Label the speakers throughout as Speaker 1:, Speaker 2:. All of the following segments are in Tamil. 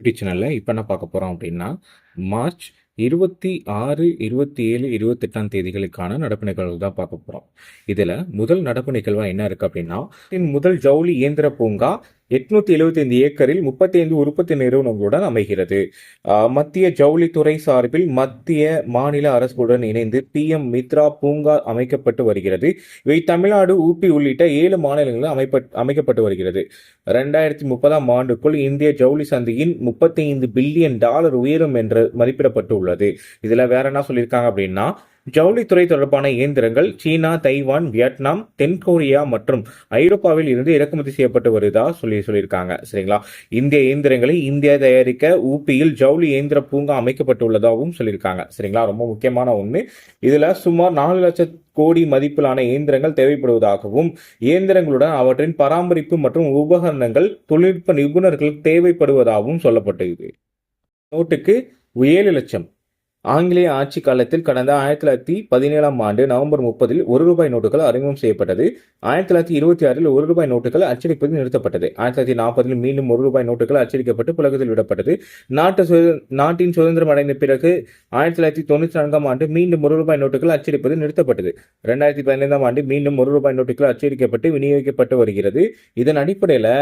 Speaker 1: யூடியூப் சேனலில் இப்போ என்ன பார்க்க போகிறோம் அப்படின்னா மார்ச் இருபத்தி ஆறு இருபத்தி ஏழு இருபத்தெட்டாம் தேதிகளுக்கான நடப்பு நிகழ்வு தான் பார்க்க போகிறோம் இதில் முதல் நடப்பு நிகழ்வாக என்ன இருக்குது அப்படின்னா முதல் ஜவுளி இயந்திர பூங்கா எட்நூத்தி எழுபத்தைந்து ஏக்கரில் முப்பத்தி ஐந்து உற்பத்தி நிறுவனங்களுடன் அமைகிறது. மத்திய ஜவுளித்துறை சார்பில் மத்திய மாநில அரசுடன் இணைந்து பிஎம் மித்ரா பூங்கா அமைக்கப்பட்டு வருகிறது. இவை தமிழ்நாடு ஊபி உள்ளிட்ட ஏழு மாநிலங்களில் அமைப்ப அமைக்கப்பட்டு வருகிறது. ரெண்டாயிரத்தி முப்பதாம் ஆண்டுக்குள் இந்திய ஜவுளி சந்தையின் முப்பத்தி ஐந்து பில்லியன் டாலர் உயரும் என்று மதிப்பிடப்பட்டு உள்ளது இதுல வேற என்ன சொல்லியிருக்காங்க அப்படின்னா ஜவுளித்துறை தொடர்பான இயந்திரங்கள் சீனா தைவான் வியட்நாம் தென்கொரியா மற்றும் ஐரோப்பாவில் இருந்து இறக்குமதி செய்யப்பட்டு வருதா சொல்லி சொல்லியிருக்காங்க. சரிங்களா? இந்திய இயந்திரங்களை இந்தியா தயாரிக்க ஊபியில் ஜவுளி இயந்திர பூங்கா அமைக்கப்பட்டுள்ளதாகவும் சொல்லியிருக்காங்க. சரிங்களா? ரொம்ப முக்கியமான ஒன்று இதுல சுமார் நாலு லட்சம் கோடி மதிப்பிலான இயந்திரங்கள் தேவைப்படுவதாகவும் இயந்திரங்களுடன் அவற்றின் பராமரிப்பு மற்றும் உபகரணங்கள் தொழில்நுட்ப நிபுணர்கள் தேவைப்படுவதாகவும் சொல்லப்பட்டது. நோட்டுக்கு ஏழு லட்சம். ஆங்கிலேய ஆட்சி காலத்தில் கடந்த ஆயிரத்தி தொள்ளாயிரத்தி பதினேழாம் ஆண்டு நவம்பர் முப்பதில் ஒரு ரூபாய் நோட்டுகள் அறிமுகம் செய்யப்பட்டது. ஆயிரத்தி தொள்ளாயிரத்தி இருபத்தி ஆறில் ஒரு ரூபாய் நோட்டுகள் அச்சடிப்பது நிறுத்தப்பட்டது. ஆயிரத்தி தொள்ளாயிரத்தி நாற்பதில் மீண்டும் ஒரு ரூபாய் நோட்டுகள் அச்சடிக்கப்பட்டு புழக்கத்தில் விடப்பட்டது. நாட்டு நாட்டின் சுதந்திரம் அடைந்த பிறகு ஆயிரத்தி தொள்ளாயிரத்தி தொண்ணூற்றி நான்காம் ஆண்டு மீண்டும் ஒரு ரூபாய் நோட்டுகள் அச்சடிப்பது நிறுத்தப்பட்டது. ரெண்டாயிரத்தி பதினைந்தாம் ஆண்டு மீண்டும் ஒரு ரூபாய் நோட்டுகள் அச்சடிக்கப்பட்டு விநியோகிக்கப்பட்டு வருகிறது. இதன் அடிப்படையில்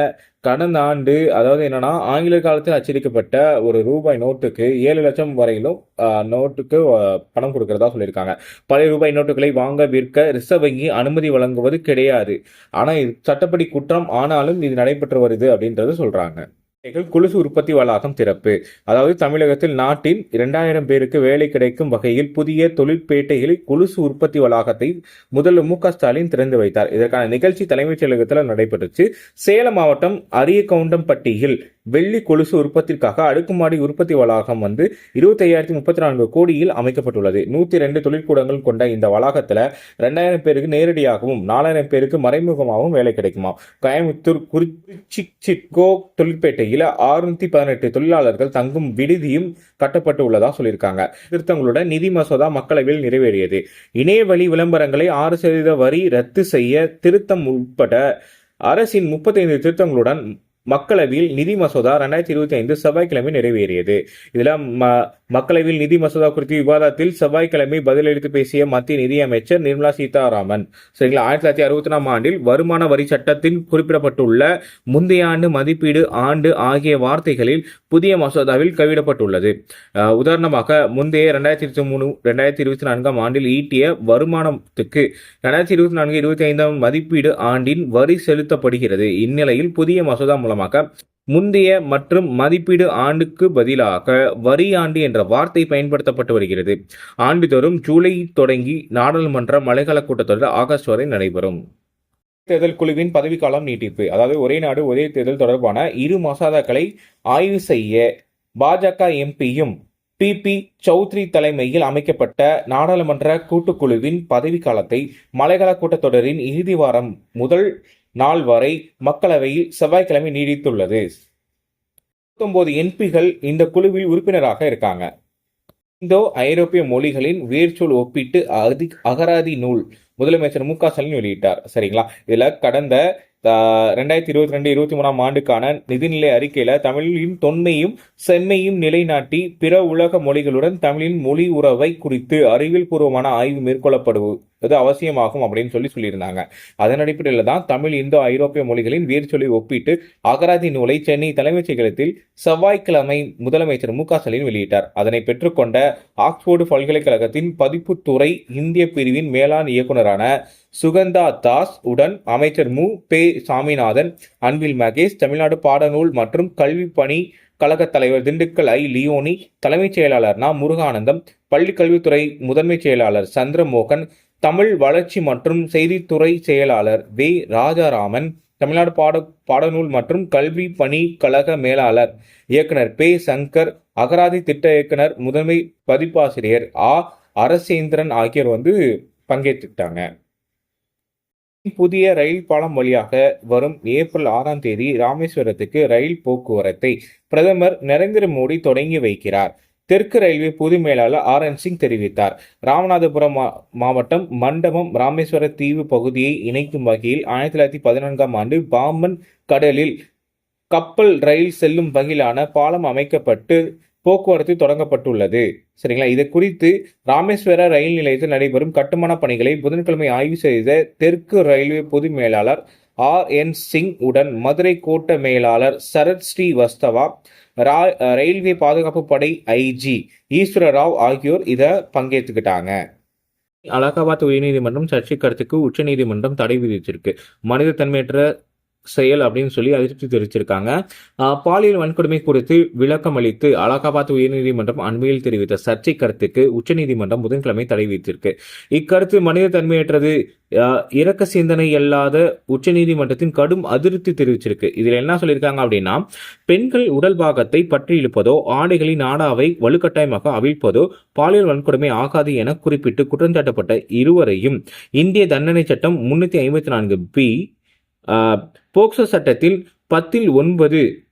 Speaker 1: கடந்த ஆண்டு அதாவது என்னன்னா ஆங்கில காலத்தில் அச்சடிக்கப்பட்ட ஒரு ரூபாய் நோட்டுக்கு ஏழு லட்சம் வரையிலும் நோட்டுக்கு பணம் கொடுக்கறதா சொல்லியிருக்காங்க. பழைய ரூபாய் நோட்டுகளை வாங்க விற்க ரிசர்வ் வங்கி அனுமதி வழங்குவது கிடையாது. ஆனால் இது சட்டப்படி குற்றம் ஆனாலும் இது நடைபெற்று வருது அப்படின்றது சொல்றாங்க. குலுசு உற்பத்தி வளாகம் திறப்பு. அதாவது தமிழகத்தில் நாட்டின் இரண்டாயிரம் பேருக்கு வேலை கிடைக்கும் வகையில் புதிய தொழிற்பேட்டைகளில் குலுசு உற்பத்தி வளாகத்தை முதல்வர் மு ஸ்டாலின் திறந்து வைத்தார். இதற்கான நிகழ்ச்சி தலைமைச் செயலகத்தில் நடைபெற்றுச்சு. சேலம் மாவட்டம் அரியகவுண்டம்பட்டியில் வெள்ளி கொலுசு உற்பத்திற்காக அடுக்குமாடி உற்பத்தி வளாகம் வந்து இருபத்தி ஐயாயிரத்தி முப்பத்தி நான்கு கோடியில் அமைக்கப்பட்டுள்ளது. நூத்தி ரெண்டு தொழிற்கூடங்கள் கொண்ட இந்த வளாகத்துல ரெண்டாயிரம் பேருக்கு நேரடியாகவும் நாலாயிரம் பேருக்கு மறைமுகமாகவும் வேலை கிடைக்குமா கோயம்புத்தூர் குறிச்சி சிட்கோ தொழிற்பேட்டையில் ஆறுநூத்தி பதினெட்டு தொழிலாளர்கள் தங்கும் விடுதியும் கட்டப்பட்டு உள்ளதா சொல்லியிருக்காங்க. திருத்தங்களுடன் நிதி மசோதா மக்களவையில் நிறைவேறியது. இணையவழி விளம்பரங்களை ஆறு சதவீத வரி ரத்து செய்ய திருத்தம் உட்பட அரசின் முப்பத்தைந்து திருத்தங்களுடன் மக்களவையில் நிதி மசோதா ரெண்டாயிரத்தி இருபத்தி ஐந்து செவ்வாய்க்கிழமை நிறைவேறியது. இதில் ம மக்களவையில் நிதி மசோதா குறித்த விவாதத்தில் செவ்வாய்க்கிழமை பதிலளித்து பேசிய மத்திய நிதியமைச்சர் நிர்மலா சீதாராமன். சரிங்களா? ஆயிரத்தி தொள்ளாயிரத்தி அறுபத்தி ஆண்டில் வருமான வரி சட்டத்தில் குறிப்பிடப்பட்டுள்ள முந்தைய ஆண்டு மதிப்பீடு ஆண்டு ஆகிய வார்த்தைகளில் புதிய மசோதாவில் கைவிடப்பட்டுள்ளது. உதாரணமாக முந்தைய ரெண்டாயிரத்தி இருபத்தி மூணு ரெண்டாயிரத்தி இருபத்தி நான்காம் ஆண்டில் ஈட்டிய வருமானத்துக்கு ரெண்டாயிரத்தி இருபத்தி நான்கு இருபத்தி ஐந்தாம் மதிப்பீடு ஆண்டின் வரி செலுத்தப்படுகிறது. இந்நிலையில் புதிய மசோதா மூலம் மூலமாக முந்தைய மற்றும் மதிப்பீடு ஆண்டுக்கு பதிலாக வரி ஆண்டு என்ற வார்த்தை பயன்படுத்தப்பட்டு வருகிறது. ஆண்டுதோறும் ஜூலை தொடங்கி நாடாளுமன்ற மழைக்கால கூட்டத்தொடர் ஆகஸ்ட் வரை நடைபெறும். தேர்தல் குழுவின் பதவிக்காலம் நீட்டிப்பு. அதாவது ஒரே நாடு ஒரே தேர்தல் தொடர்பான இரு மசோதாக்களை ஆய்வு செய்ய பாஜக எம்பியும் பி பி சௌத்ரி தலைமையில் அமைக்கப்பட்ட நாடாளுமன்ற கூட்டுக்குழுவின் பதவிக்காலத்தை மழைக்கால கூட்டத்தொடரின் இறுதி வாரம் முதல் நாள் வரை மக்களவையில் செவ்வாய்க்கிழமை நீடித்துள்ளது. பத்தொன்பது என்பிகள் இந்த குழுவில் உறுப்பினராக இருக்காங்க. இந்தோ ஐரோப்பிய மொழிகளின் வேர்ச்சொல் ஒப்பிட்டு அதி அகராதி நூல் முதலமைச்சர் மு க ஸ்டாலின் வெளியிட்டார். சரிங்களா? இதில் கடந்த ரெண்டாயிரத்தி இருபத்தி ரெண்டு இருபத்தி மூணாம் ஆண்டுக்கான நிதிநிலை அறிக்கையில் தமிழின் தொன்மையும் செம்மையும் நிலைநாட்டி பிற உலக மொழிகளுடன் தமிழின் மொழி உறவை குறித்து அறிவியல் பூர்வமான ஆய்வு அது அவசியமாகும் அப்படின்னு சொல்லி சொல்லியிருந்தாங்க. அதன் அடிப்படையில் தான் தமிழ் இந்தோ ஐரோப்பிய மொழிகளின் வேர்ச்சொல்லை ஒப்பிட்டு அகராதி நூலை சென்னை தலைமைச் செயலகத்தில் செவ்வாய்க்கிழமை முதலமைச்சர் மு க ஸ்டாலின் வெளியிட்டார். அதனை பெற்றுக்கொண்ட ஆக்ஸ்போர்டு பல்கலைக்கழகத்தின் பதிப்புத்துறை இந்திய பிரிவின் மேலாண் இயக்குனரான சுகந்தா தாஸ் உடன் அமைச்சர் மு. பே. சாமிநாதன் அன்பில் மகேஷ் தமிழ்நாடு பாடநூல் மற்றும் கல்வி பணி கழக தலைவர் திண்டுக்கல் ஐ. லியோனி தலைமைச் செயலாளர் நா. முருகானந்தம் பள்ளி கல்வித்துறை முதன்மைச் செயலாளர் சந்திரமோகன் தமிழ் வளர்ச்சி மற்றும் செய்தித்துறை செயலாளர் வே. ராஜாராமன் தமிழ்நாடு பாட பாடநூல் மற்றும் கல்வி பணி கழக மேலாளர் இயக்குனர் பே. சங்கர் அகராதி திட்ட இயக்குனர் முதன்மை பதிப்பாசிரியர் ஆ. அரசேந்திரன் ஆகியோர் வந்து பங்கேற்றுட்டாங்க புதிய ரயில் பாலம் வழியாக வரும் ஏப்ரல் ஆறாம் தேதி ராமேஸ்வரத்துக்கு ரயில் போக்குவரத்தை பிரதமர் நரேந்திர மோடி தொடங்கி வைக்கிறார். தெற்கு ரயில்வே பொது மேலாளர் ஆர் என் சிங் தெரிவித்தார். ராமநாதபுரம் மா- மாவட்டம் மண்டபம் ராமேஸ்வர தீவு பகுதியை இணைக்கும் வகையில் ஆயிரத்தி தொள்ளாயிரத்தி பதினான்காம் ஆண்டு பாம்பன் கடலில் கப்பல் ரயில் செல்லும் வகையிலான பாலம் அமைக்கப்பட்டு போக்குவரத்து தொடங்கப்பட்டுள்ளது. சரிங்களா? இது குறித்து ராமேஸ்வர ரயில் நிலையத்தில் நடைபெறும் கட்டுமான பணிகளை புதன்கிழமை ஆய்வு செய்த தெற்கு ரயில்வே பொது மேலாளர் ஆர். என். சிங் உடன் மதுரை கோட்ட மேலாளர் சரத் ஸ்ரீவஸ்தவா ரா- ரயில்வே பாதுகாப்பு படை ஐஜி ஈஸ்வர ராவ் ஆகியோர் இதை பங்கேற்றுக்கிட்டாங்க. அலகாபாத் உயர்நீதிமன்றம் சர்ச்சை கருத்துக்கு உச்சநீதிமன்றம் தடை விதித்திருக்கு. மனித தன்மையற்ற செயல் அப்படின்னு சொல்லி அதிருப்தி தெரிவிச்சிருக்காங்க. பாலியல் வன்கொடுமை குறித்து விளக்கம் அளித்து அலகாபாத் உயர்நீதிமன்றம் அண்மையில் தெரிவித்த சர்ச்சை கருத்துக்கு உச்சநீதிமன்றம் புதன்கிழமை தடை விதித்திருக்கு. இக்கருத்து மனித தன்மையற்றது இறக்க இரக்க சிந்தனை அல்லாத உச்சநீதிமன்றத்தின் கடும் அதிருப்தி தெரிவிச்சிருக்கு. இதில் என்ன சொல்லியிருக்காங்க அப்படின்னா பெண்கள் உடல் பாகத்தை பற்றி இழுப்பதோ ஆடைகளின் நாடாவை வலுக்கட்டாயமாக அவிழ்ப்பதோ பாலியல் வன்கொடுமை ஆகாது என குறிப்பிட்டு குற்றஞ்சாட்டப்பட்ட இருவரையும் இந்திய தண்டனை சட்டம் முன்னூத்தி ஐம்பத்தி நான்கு பி போக்சோ சட்டத்தில் பத்தில் ஒன்பது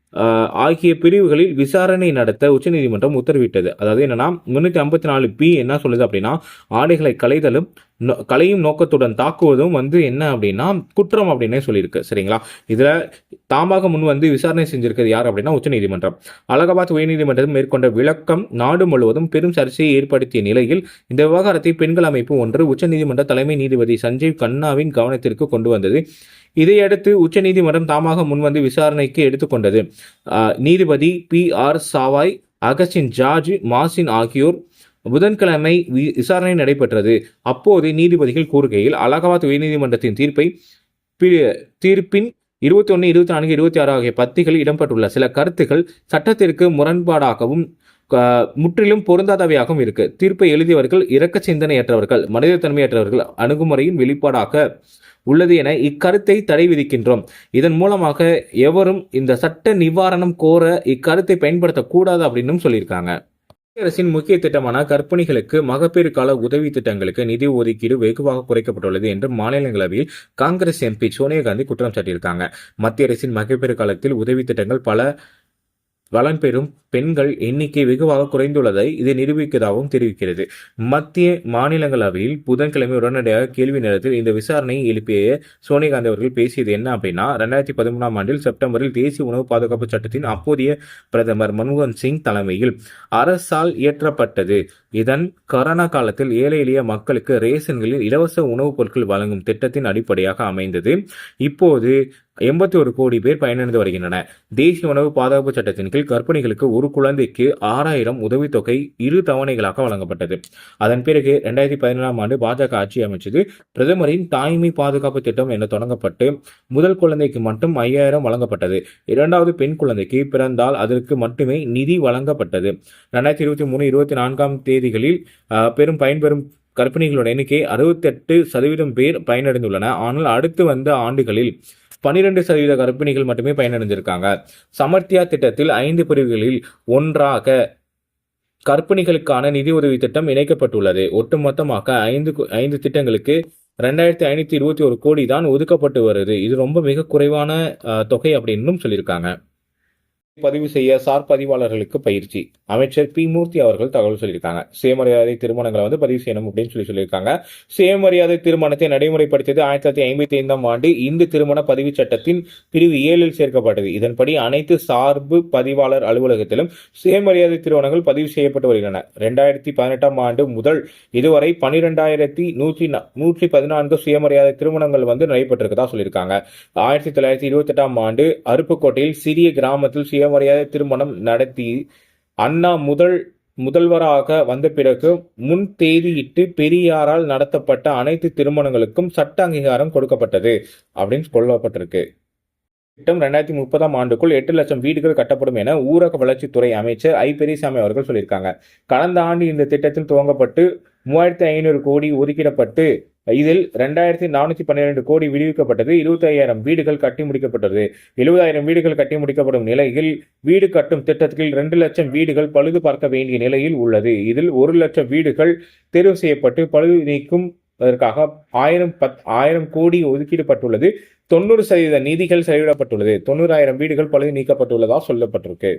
Speaker 1: ஆகிய பிரிவுகளில் விசாரணை நடத்த உச்சநீதிமன்றம் உத்தரவிட்டது. அதாவது என்னன்னா முன்னூற்றி ஐம்பத்தி நாலு பி என்ன சொல்லுது அப்படின்னா ஆடைகளை கலைதலும் நோ- நோக்கத்துடன் தாக்குவதும் வந்து என்ன அப்படின்னா குற்றம் அப்படின்னே சொல்லியிருக்கு. சரிங்களா? இதில் தாமாக முன் வந்து விசாரணை செஞ்சிருக்கிறது யார் அப்படின்னா உச்சநீதிமன்றம். அலகாபாத் உயர்நீதிமன்றம் மேற்கொண்ட விளக்கம் நாடு முழுவதும் பெரும் சர்ச்சையை ஏற்படுத்திய நிலையில் இந்த விவகாரத்தை பெண்கள் அமைப்பு ஒன்று உச்சநீதிமன்ற தலைமை நீதிபதி சஞ்சீவ் கண்ணாவின் கவனத்திற்கு கொண்டு வந்தது. இதையடுத்து உச்சநீதிமன்றம் தாமாக முன்வந்து விசாரணைக்கு எடுத்துக்கொண்டது. நீதிபதி B R சாவாய் Augustine George Masih ஆகியோர் புதன்கிழமை வி- விசாரணை நடைபெற்றது. அப்போது நீதிபதிகள் கூறுகையில் அலகாபாத் உயர்நீதிமன்றத்தின் தீர்ப்பை பி- தீர்ப்பின் இருபத்தி ஒன்று இருபத்தி நான்கு இருபத்தி ஆறு ஆகிய பத்திகள் இடம்பெற்றுள்ள சில கருத்துக்கள் சட்டத்திற்கு முரண்பாடாகவும் க- முற்றிலும் பொருந்தாதவையாகவும் இருக்கு. தீர்ப்பை எழுதியவர்கள் இரக்க சிந்தனையற்றவர்கள் மனிதத்தன்மையற்றவர்கள் அணுகுமுறையின் வெளிப்பாடாக உள்ளது என இக்கருத்தை தடை விதிக்கின்றோம். இதன் மூலமாக எவரும் இந்த சட்ட நிவாரணம் கோர இக்கருத்தை பயன்படுத்தக்கூடாது அப்படின்னும் சொல்லியிருக்காங்க. மத்திய அரசின் முக்கிய திட்டமான கர்ப்பிணிகளுக்கு மகப்பேறு கால உதவி திட்டங்களுக்கு நிதி ஒதுக்கீடு வெகுவாக குறைக்கப்பட்டுள்ளது என்று மாநிலங்களவையில் காங்கிரஸ் எம்பி சோனியா காந்தி குற்றம் சாட்டியிருக்காங்க. மத்திய அரசின் மகப்பேறு காலத்தில் உதவி திட்டங்கள் பல வளம் பெறும் பெண்கள் எண்ணிக்கை வெகுவாக குறைந்துள்ளதை இது நிரூபிக்கதாகவும் தெரிவிக்கிறது. மத்திய மாநிலங்களவையில் புதன்கிழமை உடனடியாக கேள்வி நேரத்தில் இந்த விசாரணையை எழுப்பிய சோனியா காந்தி அவர்கள் பேசியது என்ன அப்படின்னா ரெண்டாயிரத்தி பதிமூணாம் ஆண்டில் செப்டம்பரில் தேசிய உணவு பாதுகாப்பு சட்டத்தின் அப்போதைய பிரதமர் மன்மோகன் சிங் தலைமையில் அரசால் இயற்றப்பட்டது. இதன் கரோனா காலத்தில் ஏழை எளிய மக்களுக்கு ரேஷன்களில் இலவச உணவுப் பொருட்கள் வழங்கும் திட்டத்தின் அடிப்படையாக அமைந்தது. இப்போது எண்பத்தி ஒரு கோடி பேர் பயனடைந்து வருகின்றன தேசிய உணவு பாதுகாப்பு சட்டத்தின் கீழ் கர்ப்பிணிகளுக்கு ஒரு குழந்தைக்கு ஆறாயிரம் உதவித்தொகை இரு தவணைகளாக வழங்கப்பட்டது. அதன் பிறகு இரண்டாயிரத்தி பதினேழாம் ஆண்டு பாஜக ஆட்சி அமைச்சது. பிரதமரின் தாய்மை பாதுகாப்பு திட்டம் என தொடங்கப்பட்டு முதல் குழந்தைக்கு மட்டும் ஐயாயிரம் வழங்கப்பட்டது. இரண்டாவது பெண் குழந்தைக்கு பிறந்தால் அதற்கு மட்டுமே நிதி வழங்கப்பட்டது. ரெண்டாயிரத்தி இருபத்தி மூணு இருபத்தி நான்காம் தேதி தேதிகளில் பெரும் பயன்பெறும் கர்ப்பிணிகளோட எண்ணிக்கை அறுபத்தெட்டு சதவீதம் பேர் பயனடைந்துள்ளன ஆனால் அடுத்து வந்த ஆண்டுகளில் பனிரெண்டு சதவீத கர்ப்பிணிகள் மட்டுமே பயனடைந்திருக்காங்க. சமர்த்தியா திட்டத்தில் ஐந்து பிரிவுகளில் ஒன்றாக கர்ப்பிணிகளுக்கான நிதி உதவி திட்டம் இணைக்கப்பட்டுள்ளது. ஒட்டுமொத்தமாக ஐந்து ஐந்து திட்டங்களுக்கு ரெண்டாயிரத்தி ஐநூத்தி இருபத்தி ஒரு கோடி தான் ஒதுக்கப்பட்டு வருது. இது ரொம்ப மிக குறைவான தொகை அப்படின்னும் சொல்லியிருக்காங்க. பதிவு செய்ய சார் பதிவாளர்களுக்கு பயிற்சி. அமைச்சர் பி. மூர்த்தி அவர்கள் தகவல் சொல்லியிருக்காங்க. சுயமரியாதை திருமணங்களை வந்து பதிவு செய்யணும் அப்படின்னு சொல்லி சொல்லியிருக்காங்க. சுயமரியாதை திருமணத்தை நடைமுறைப்படுத்தியது ஆயிரத்தி தொள்ளாயிரத்தி ஐம்பத்தி ஐந்தாம் ஆண்டு இந்து திருமண பதிவு சட்டத்தின் பிரிவு ஏழில் சேர்க்கப்பட்டது. இதன்படி அனைத்து சார்பு பதிவாளர் அலுவலகத்திலும் சுயமரியாதை திருமணங்கள் பதிவு செய்யப்பட்டு வருகின்றன. ரெண்டாயிரத்தி பதினெட்டாம் ஆண்டு முதல் இதுவரை பனிரெண்டாயிரத்தி நூற்றி நூற்றி பதினான்கு சுயமரியாதை திருமணங்கள் வந்து நடைபெற்றிருக்கதா சொல்லியிருக்காங்க. ஆயிரத்தி தொள்ளாயிரத்தி இருபத்தி எட்டாம் ஆண்டு அருப்புக்கோட்டையில் சிறிய கிராமத்தில் சுய சுயமரியாதை திருமணம் நடத்தி அண்ணா முதல் முதல்வராக வந்த பிறகு முன் தேதியிட்டு பெரியாரால் நடத்தப்பட்ட அனைத்து திருமணங்களுக்கும் சட்ட அங்கீகாரம் கொடுக்கப்பட்டது அப்படின்னு சொல்லப்பட்டிருக்கு. திட்டம் ரெண்டாயிரத்தி முப்பதாம் ஆண்டுக்குள் எட்டு லட்சம் வீடுகள் கட்டப்படும் என ஊரக வளர்ச்சித்துறை அமைச்சர் ஐ. பெரியசாமி அவர்கள் சொல்லியிருக்காங்க. கடந்த ஆண்டு இந்த திட்டத்தில் துவங்கப்பட்டு மூவாயிரத்தி ஐநூறு கோடி ஒதுக்கிடப்பட்டு இதில் ரெண்டாயிரத்தி நானூற்றி பன்னிரெண்டு கோடி விடுவிக்கப்பட்டது. இருபத்தி ஐயாயிரம் வீடுகள் கட்டி முடிக்கப்பட்டது. எழுபதாயிரம் வீடுகள் கட்டி முடிக்கப்படும் நிலையில் வீடு கட்டும் திட்டத்தில் ரெண்டு லட்சம் வீடுகள் பழுது பார்க்க வேண்டிய நிலையில் உள்ளது. இதில் ஒரு லட்சம் வீடுகள் தேர்வு செய்யப்பட்டு பழுது நீக்கும் அதற்காக ஆயிரம் பத் ஆயிரம் கோடி ஒதுக்கீடுபட்டுள்ளது. தொண்ணூறு சதவீத நிதிகள் செலவிடப்பட்டுள்ளது. தொண்ணூறாயிரம் வீடுகள் பழுது நீக்கப்பட்டுள்ளதாக சொல்லப்பட்டிருக்கு.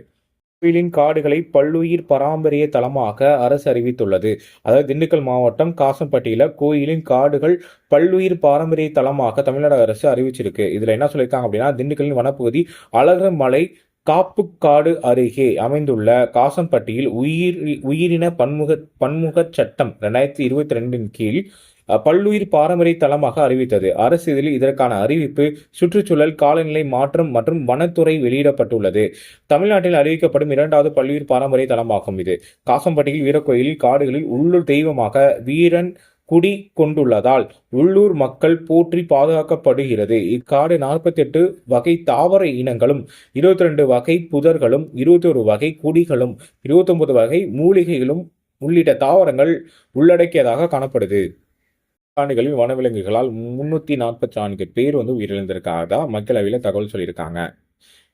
Speaker 1: கோயிலின் காடுகளை பல்லுயிர் பராமரிய தலமாக அரசு அறிவித்துள்ளது. அதாவது திண்டுக்கல் மாவட்டம் காசம்பட்டியில கோயிலின் காடுகள் பல்லுயிர் பாரம்பரிய தலமாக தமிழ்நாடு அரசு அறிவிச்சிருக்கு. இதுல என்ன சொல்லியிருக்காங்க அப்படின்னா திண்டுக்கல்லின் வனப்பகுதி அழகர்மலை காப்புக்காடு அருகே அமைந்துள்ள காசம்பட்டியில் உயிர் உயிரின பன்முக பன்முகச் சட்டம் ரெண்டாயிரத்தி இருபத்தி ரெண்டின் கீழ் பல்லுயிர் பாரம்பரிய தலமாக அறிவித்தது. அரசு இதில் இதற்கான அறிவிப்பு சுற்றுச்சூழல் காலநிலை மாற்றம் மற்றும் வனத்துறை வெளியிடப்பட்டுள்ளது. தமிழ்நாட்டில் அறிவிக்கப்படும் இரண்டாவது பல்லுயிர் பாரம்பரிய தலமாகும் இது. காசம்பட்டியில் வீரக்கோயிலில் காடுகளில் உள்ளூர் தெய்வமாக வீரன் குடி கொண்டுள்ளதால் உள்ளூர் மக்கள் போற்றி பாதுகாக்கப்படுகிறது. இக்காடு நாற்பத்தி எட்டு வகை தாவர இனங்களும் இருபத்தி ரெண்டு வகை புதர்களும் இருபத்தொரு வகை குடிகளும் இருபத்தொன்பது வகை மூலிகைகளும் உள்ளிட்ட தாவரங்கள் உள்ளடக்கியதாக காணப்படுது. ஆண்டுகளில் வனவிலங்குகளால் முன்னூற்றி நாற்பத்தி நான்கு பேர் வந்து உயிரிழந்திருக்காங்க மக்களவையில் தகவல் சொல்லியிருக்காங்க.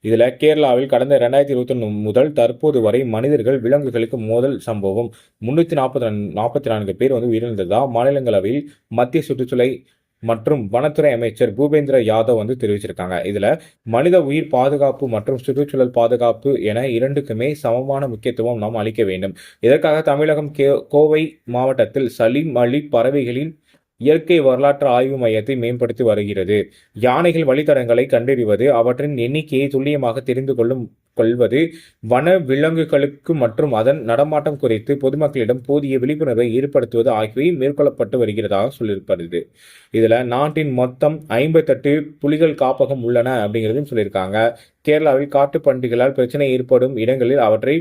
Speaker 1: இதில் கேரளாவில் கடந்த ரெண்டாயிரத்தி இருபத்தி ஒன்று முதல் தற்போது வரை மனிதர்கள் விலங்குகளுக்கு மோதல் சம்பவம் முன்னூற்றி நாற்பத்தி நாற்பத்தி நான்கு பேர் வந்து உயிரிழந்ததா மாநிலங்களவையில் மத்திய சுற்றுச்சூழல் மற்றும் வனத்துறை அமைச்சர் பூபேந்திர யாதவ் வந்து தெரிவிச்சிருக்காங்க. இதுல மனித உயிர் பாதுகாப்பு மற்றும் சுற்றுச்சூழல் பாதுகாப்பு என இரண்டுக்குமே சமமான முக்கியத்துவம் நாம் அளிக்க வேண்டும். இதற்காக தமிழகம் கோவை மாவட்டத்தில் சலீம் அலி பறவைகளின் இயற்கை வரலாற்று ஆய்வு மையத்தை மேம்படுத்தி வருகிறது. யானைகள் வழித்தடங்களை கண்டறிவது அவற்றின் எண்ணிக்கையை துல்லியமாக தெரிந்து கொள்ளும் கொள்வது வன விலங்குகளுக்கு மற்றும் அதன் நடமாட்டம் குறித்து பொதுமக்களிடம் போதிய விழிப்புணர்வை ஏற்படுத்துவது ஆகியவை மேற்கொள்ளப்பட்டு வருகிறதாக சொல்லியிருப்பது. இதில் நாட்டின் மொத்தம் ஐம்பத்தெட்டு புலிகள் காப்பகம் உள்ளன அப்படிங்கிறதும் சொல்லியிருக்காங்க. கேரளாவில் காட்டு பண்டிகளால் பிரச்சனை ஏற்படும் இடங்களில் அவற்றை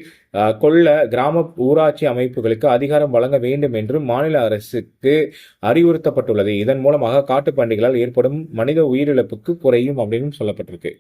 Speaker 1: கொல்ல கிராம ஊராட்சி அமைப்புகளுக்கு அதிகாரம் வழங்க வேண்டும் என்று மாநில அரசுக்கு அறிவுறுத்தப்பட்டுள்ளது. இதன் மூலமாக காட்டு பண்டிகளால் ஏற்படும் மனித உயிரிழப்புக்கு குறையும் அப்படின்னு சொல்லப்பட்டிருக்கு.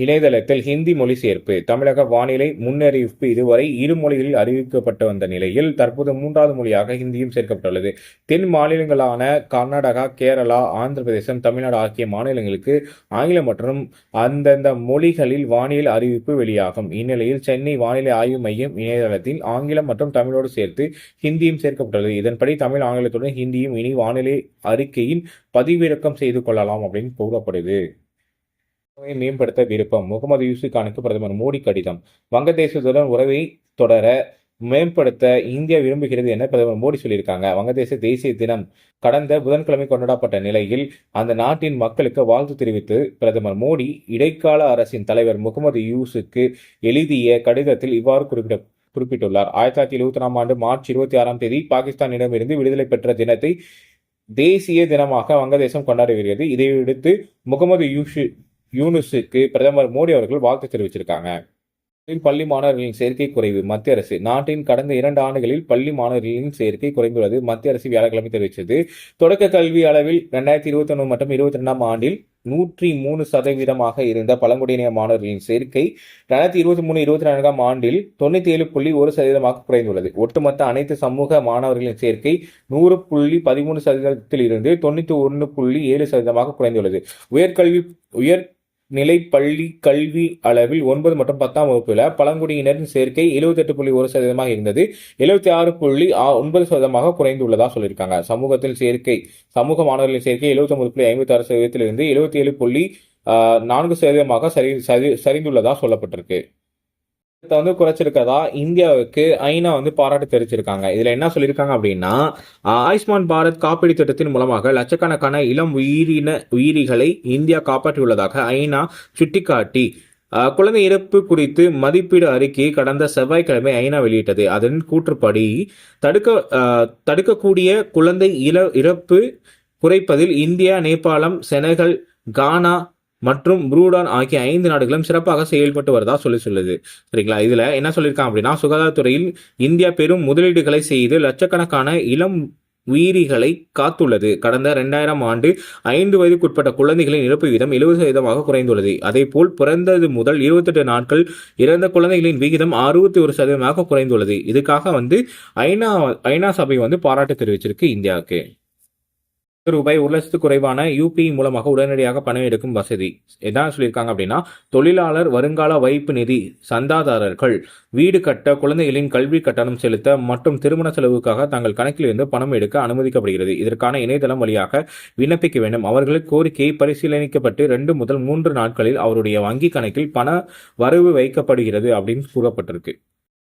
Speaker 1: இணையதளத்தில் ஹிந்தி மொழி சேர்ப்பு. தமிழக வானிலை முன்னறிவிப்பு இதுவரை இரு மொழிகளில் அறிவிக்கப்பட்டு வந்த நிலையில் தற்போது மூன்றாவது மொழியாக ஹிந்தியும் சேர்க்கப்பட்டுள்ளது. தென் மாநிலங்களான கர்நாடகா கேரளா ஆந்திர பிரதேசம் தமிழ்நாடு ஆகிய மாநிலங்களுக்கு ஆங்கிலம் மற்றும் அந்தந்த மொழிகளில் வானிலை அறிவிப்பு வெளியாகும். இந்நிலையில் சென்னை வானிலை ஆய்வு மையம் இணையதளத்தில் ஆங்கிலம் மற்றும் தமிழோடு சேர்த்து ஹிந்தியும் சேர்க்கப்பட்டுள்ளது. இதன்படி தமிழ் ஆங்கிலத்துடன் ஹிந்தியும் இனி வானிலை அறிக்கையில் பதிவிறக்கம் செய்து கொள்ளலாம் அப்படின்னு கூறப்படுது. மேம்படுத்த விருப்பம். முகமது யூசுஃப்கானுக்கு பிரதமர் மோடி கடிதம். வங்கதேசத்துடன் உறவை தொடர மேம்படுத்த இந்தியா விரும்புகிறது என பிரதமர் மோடி சொல்லியிருக்காங்க. வங்கதேச தேசிய தினம் கடந்த புதன்கிழமை கொண்டாடப்பட்ட நிலையில் அந்த நாட்டின் மக்களுக்கு வாழ்த்து தெரிவித்து பிரதமர் மோடி இடைக்கால அரசின் தலைவர் முகமது யூசுக்கு எழுதிய கடிதத்தில் இவ்வாறு குறிப்பிட குறிப்பிட்டுள்ளார். ஆயிரத்தி தொள்ளாயிரத்தி எழுபத்தி ஒன்றாம் ஆண்டு மார்ச் இருபத்தி ஆறாம் தேதி பாகிஸ்தானிடமிருந்து விடுதலை பெற்ற தினத்தை தேசிய தினமாக வங்கதேசம் கொண்டாடி வருகிறது இதையடுத்து முகமது யூசு யூனுஸுக்கு பிரதமர் மோடி அவர்கள் வாழ்த்து தெரிவிச்சிருக்காங்க. பள்ளி மாணவர்களின் சேர்க்கை குறைவு மத்திய அரசு. நாட்டின் கடந்த இரண்டு ஆண்டுகளில் பள்ளி மாணவர்களின் சேர்க்கை குறைந்துள்ளது மத்திய அரசு வியாழக்கிழமை தெரிவித்தது. தொடக்க கல்வி அளவில் ரெண்டாயிரத்தி இருபத்தி ஒன்று மற்றும் இருபத்தி ரெண்டாம் ஆண்டில் நூற்றி மூணு சதவீதமாக இருந்த பழங்குடியின மாணவர்களின் சேர்க்கை ரெண்டாயிரத்தி இருபத்தி மூணு இருபத்தி நான்காம் ஆண்டில் தொண்ணூத்தி ஏழு புள்ளி ஒரு சதவீதமாக குறைந்துள்ளது. ஒட்டுமொத்த அனைத்து சமூக மாணவர்களின் சேர்க்கை நூறு புள்ளி பதிமூணு சதவீதத்தில் இருந்து தொண்ணூத்தி ஒன்று புள்ளி ஏழு சதவீதமாக குறைந்துள்ளது. உயர்கல்வி உயர் நிலை பள்ளி கல்வி அளவில் ஒன்பது மற்றும் பத்தாம் வகுப்பில் பழங்குடியினரின் சேர்க்கை எழுபத்தெட்டு புள்ளி ஒரு சதவீதமாக இருந்தது. எழுபத்தி ஆறு புள்ளி ஒன்பது சதவீதமாக குறைந்துள்ளதா சொல்லியிருக்காங்க. சமூகத்தில் சேர்க்கை சமூக மாணவர்களின் சேர்க்கை எழுபத்தி ஒன்பது புள்ளி ஐம்பத்தி ஆறு சதவீதத்திலிருந்து எழுபத்தி ஏழு புள்ளி நான்கு சதவீதமாக சரி சரி சரிந்துள்ளதா சொல்லப்பட்டிருக்கு. வந்து குறைச்சிருக்கதா இந்தியாவுக்கு ஐநா வந்து பாராட்டு தெரிவிச்சிருக்காங்க. இதுல என்ன சொல்லியிருக்காங்க அப்படின்னா ஆயுஷ்மான் பாரத் காப்பீடு திட்டத்தின் மூலமாக லட்சக்கணக்கான இளம் உயிரின உயிரிகளை இந்தியா காப்பாற்றியுள்ளதாக ஐநா சுட்டிக்காட்டி குழந்தை இறப்பு குறித்து மதிப்பீடு அறிக்கையை கடந்த செவ்வாய்க்கிழமை ஐநா வெளியிட்டது. அதன் கூற்றுப்படி தடுக்க தடுக்கக்கூடிய குழந்தை இல இறப்பு குறைப்பதில் இந்தியா நேபாளம் செனகல் கானா மற்றும் புரூடான் ஆகிய ஐந்து நாடுகளும் சிறப்பாக செயல்பட்டு வரதா சொல்லி சொல்லுது. சரிங்களா? இதுல என்ன சொல்லியிருக்காங்க அப்படின்னா சுகாதாரத்துறையில் இந்தியா பெரும் முதலீடுகளை செய்து லட்சக்கணக்கான இளம் உயிரிகளை காத்துள்ளது. கடந்த ரெண்டாயிரம் ஆண்டு ஐந்து வயதுக்குட்பட்ட குழந்தைகளின் இறப்பு வீதம் எழுபது சதவீதமாக குறைந்துள்ளது. அதேபோல் பிறந்தது முதல் இருபத்தெட்டு நாட்கள் இறந்த குழந்தைகளின் விகிதம் அறுபத்தி ஒரு சதவீதமாக குறைந்துள்ளது. இதுக்காக வந்து ஐநா ஐநா சபை வந்து பாராட்டு தெரிவிச்சிருக்கு இந்தியாவுக்கு. ரூபாய் ஒரு லட்சத்து குறைவான யூபிஐ மூலமாக உடனடியாக பணம் எடுக்கும் வசதி. என்ன சொல்லியிருக்காங்க அப்படின்னா தொழிலாளர் வருங்கால வைப்பு நிதி சந்தாதாரர்கள் வீடு கட்ட குழந்தைகளின் கல்வி கட்டணம் செலுத்த மற்றும் திருமண செலவுக்காக தங்கள் கணக்கில் இருந்து பணம் எடுக்க அனுமதிக்கப்படுகிறது. இதற்கான இணையதளம் வழியாக விண்ணப்பிக்க வேண்டும். அவர்களின் கோரிக்கை பரிசீலனைக்கப்பட்டு ரெண்டு முதல் மூன்று நாட்களில் அவருடைய வங்கி கணக்கில் பண வரவு வைக்கப்படுகிறது அப்படின்னு கூறப்பட்டிருக்கு.